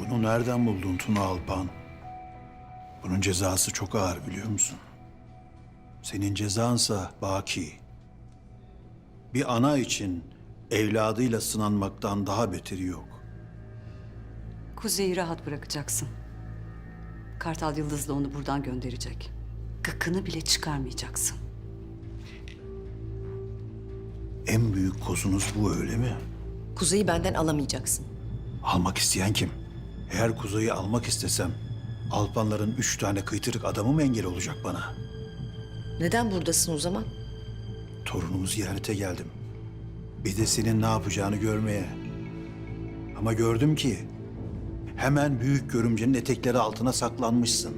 Bunu nereden buldun Tuna Alpan? Bunun cezası çok ağır biliyor musun? Senin cezansa baki. Bir ana için evladıyla sınanmaktan daha beteri yok. Kuzey'i rahat bırakacaksın. Kartal Yıldız'la onu buradan gönderecek. Gıkını bile çıkarmayacaksın. En büyük kozunuz bu öyle mi? Kuzey'i benden alamayacaksın. Almak isteyen kim? Eğer Kuzey'i almak istesem Alpanların üç tane kıytırık adamı mı engel olacak bana? Neden buradasın o zaman? Torunumu ziyarete geldim. Bir de senin ne yapacağını görmeye. Ama gördüm ki hemen büyük görümcenin etekleri altına saklanmışsın.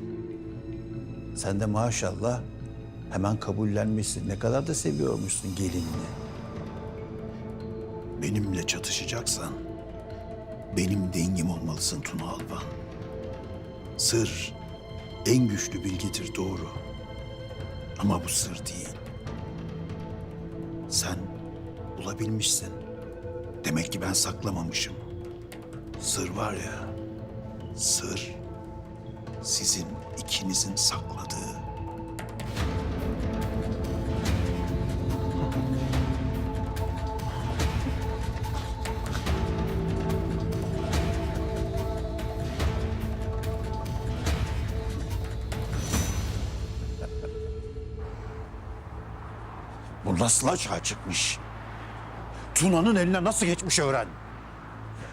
Sen de maşallah hemen kabullenmişsin. Ne kadar da seviyormuşsun gelinini. Benimle çatışacaksan benim dengim olmalısın Tuna Alban. Sır en güçlü bilgidir doğru. Ama bu sır değil. Sen bulabilmişsin. Demek ki ben saklamamışım. Sır var ya, sır sizin ikinizin sakladığı. Bu nasıl açığa çıkmış? Tuna'nın eline nasıl geçmiş öğren.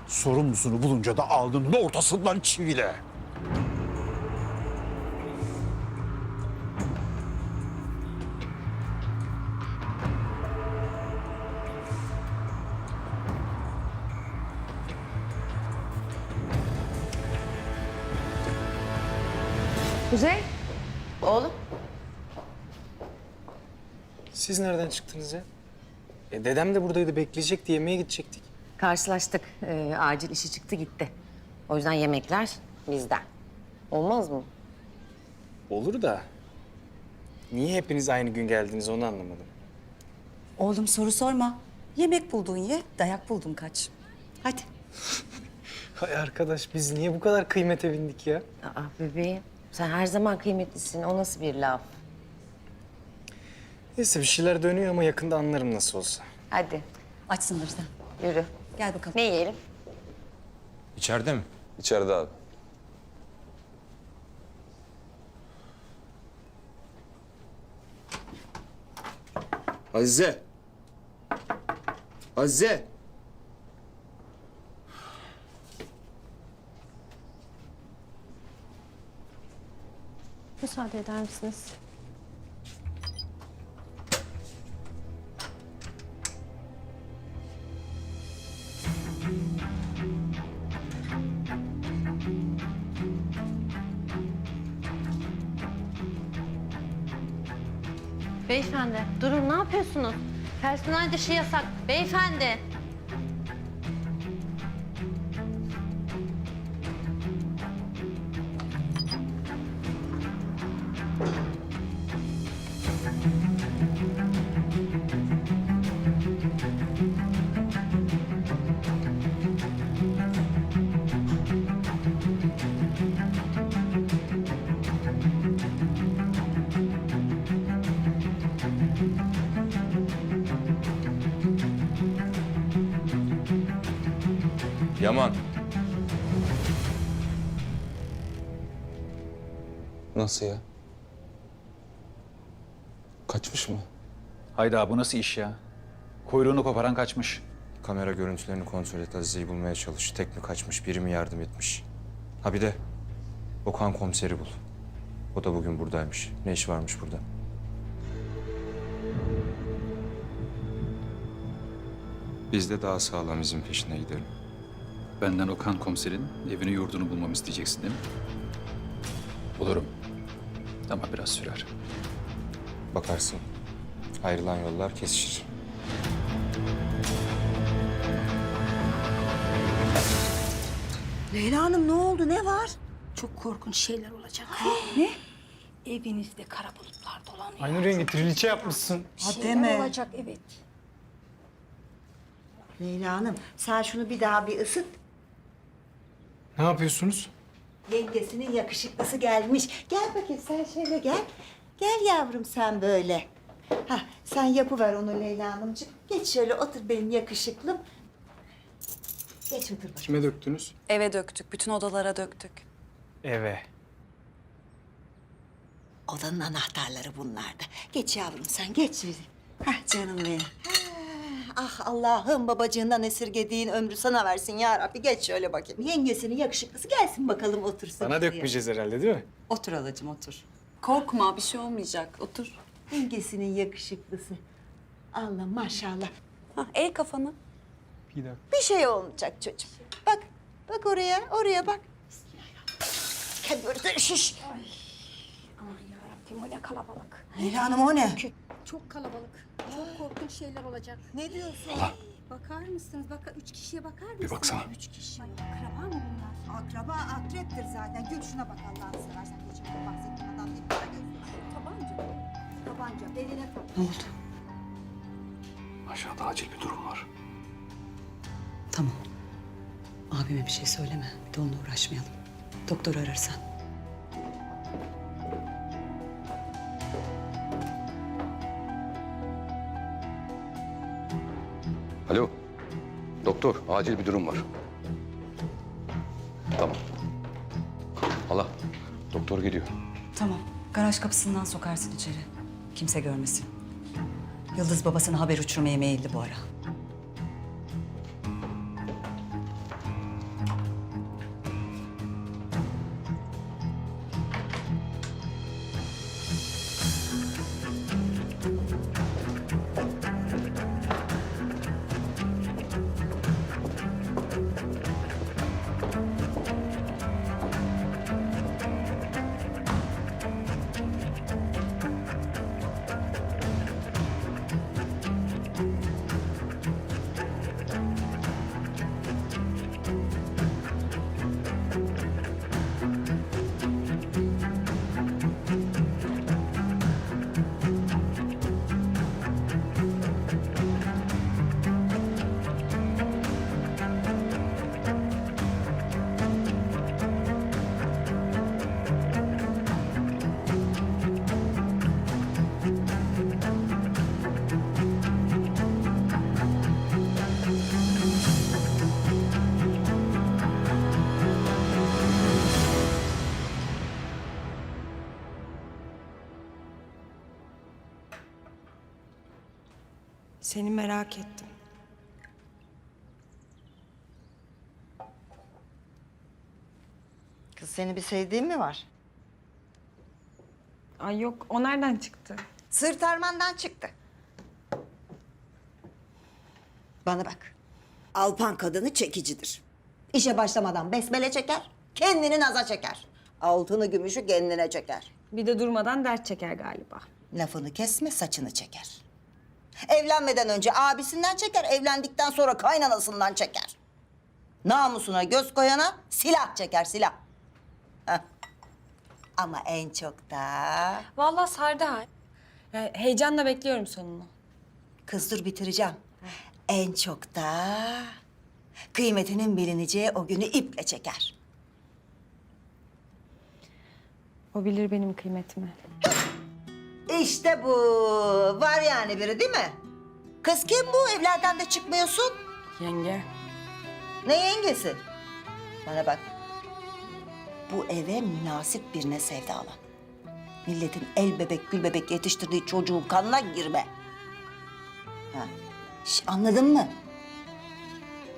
Sorumlusunu bulunca da aldın ortasından çivile. Kuzey? Oğlum? Siz nereden çıktınız ya? E, dedem de buradaydı bekleyecekti yemeğe gidecektik. Karşılaştık. Ee, acil işi çıktı gitti. O yüzden yemekler bizden. Olmaz mı? Olur da niye hepiniz aynı gün geldiniz onu anlamadım. Oğlum soru sorma. Yemek buldun ye, dayak buldun kaç. Hadi. Hay arkadaş biz niye bu kadar kıymete bindik ya? Aa bebeğim sen her zaman kıymetlisin. O nasıl bir laf? Neyse bir şeyler dönüyor ama yakında anlarım nasıl olsa. Hadi Aç sınırdan. yürü. Gel bakalım. Ne yiyelim? İçeride mi? İçeride abi. Azize. Azize. Müsaade eder misiniz? Beyefendi, durun ne yapıyorsunuz? Personel dışı yasak. Beyefendi. Yaman. Nasıl ya? Kaçmış mı? Hayda bu nasıl iş ya? Kuyruğunu koparan kaçmış. Kamera görüntülerini kontrol et. Azize'yi bulmaya çalış. Tek mi kaçmış, biri mi yardım etmiş? Ha bir de Okan komiseri bul. O da bugün buradaymış. Ne iş varmış burada? Biz de daha sağlam izin peşine gidelim. Benden Okan komiserin evini yurdunu bulmamı isteyeceksin değil mi? Bulurum. Ama biraz sürer. Bakarsın. Ayrılan yollar kesişir. Leyla Hanım ne oldu? Ne var? Çok korkunç şeyler olacak. Ne? Evinizde kara bulutlar dolanıyor. Aynı rengi triliçe yapmışsın. Ha Şeyler deme. olacak evet. Leyla Hanım sen şunu bir daha bir ısıt. Ne yapıyorsunuz? Yengesinin yakışıklısı gelmiş. Gel bakayım sen şöyle gel. Gel yavrum sen böyle. Ha, sen yapıver onu Leyla Hanımcığım. Geç şöyle otur benim yakışıklım. Geç otur bakayım. Kime döktünüz? Eve döktük. Bütün odalara döktük. Eve. Odanın anahtarları bunlarda. Geç yavrum sen geç. Hah canım benim. Ah Allah'ım babacığından esirgediğin ömrü sana versin ya Rabbi. Geç şöyle bakayım. Yengesinin yakışıklısı gelsin bakalım otursun. Bana şuraya. dökmeyeceğiz herhalde değil mi? Otur halacığım otur. Korkma bir şey olmayacak. Otur. Yengesinin yakışıklısı. Allah maşallah. Hah, el kafanı. Bir dakika. Bir şey olmayacak çocuğum. Bak, bak oraya, oraya bak. Böyle şiş. Aman yarabbim o ne kalabalık. Leyla Hanım o ne? Çok kalabalık. Çok korkunç şeyler olacak. Ne diyorsun? Bakar mısınız? Bak üç kişiye bakar mısınız? Bir baksana. Üç kişi. Ay, akraba mı bunlar? Akraba akreptir zaten. Gül şuna bak Allah'ını seversen. Geçen de bahsettiğim adam değil. Bana göster. Tabanca. Tabanca. Beline tak. Ne oldu? Aşağıda acil bir durum var. Tamam. Abime bir şey söyleme. Bir de onunla uğraşmayalım. Doktor ararsan. Alo. Doktor, acil bir durum var. Tamam. Hala, doktor geliyor. Tamam. Garaj kapısından sokarsın içeri. Kimse görmesin. Yıldız babasına haber uçurmaya meyilli bu ara. Seni merak ettim. Kız seni bir sevdiğin mi var? Ay yok o nereden çıktı? Sırt armandan çıktı. Bana bak. Alpan kadını çekicidir. İşe başlamadan besmele çeker, kendini naza çeker. Altını gümüşü kendine çeker. Bir de durmadan dert çeker galiba. Lafını kesme, saçını çeker. Evlenmeden önce abisinden çeker, evlendikten sonra kaynanasından çeker. Namusuna göz koyana silah çeker, silah. Heh. Ama en çok da... Vallahi ha. Yani heyecanla bekliyorum sonunu. Kız dur bitireceğim. En çok da kıymetinin bilineceği o günü iple çeker. O bilir benim kıymetimi. İşte bu. Var yani biri değil mi? Kız kim bu? Evlerden de çıkmıyorsun. Yenge. Ne yengesi? Bana bak. Bu eve münasip birine sevdalan. Milletin el bebek gül bebek yetiştirdiği çocuğun kanına girme. Ha. Şş, anladın mı?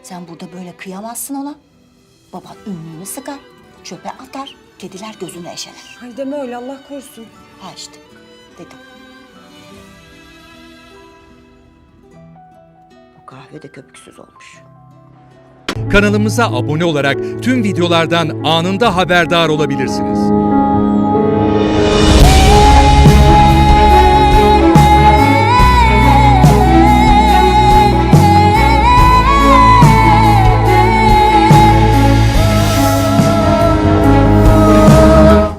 Sen burada böyle kıyamazsın ona. Baban ünlüğünü sıkar, çöpe atar, kediler gözüne eşeler. Ay deme öyle Allah korusun. Ha işte, dedim. Bu kahve de köpüksüz olmuş. Kanalımıza abone olarak tüm videolardan anında haberdar olabilirsiniz.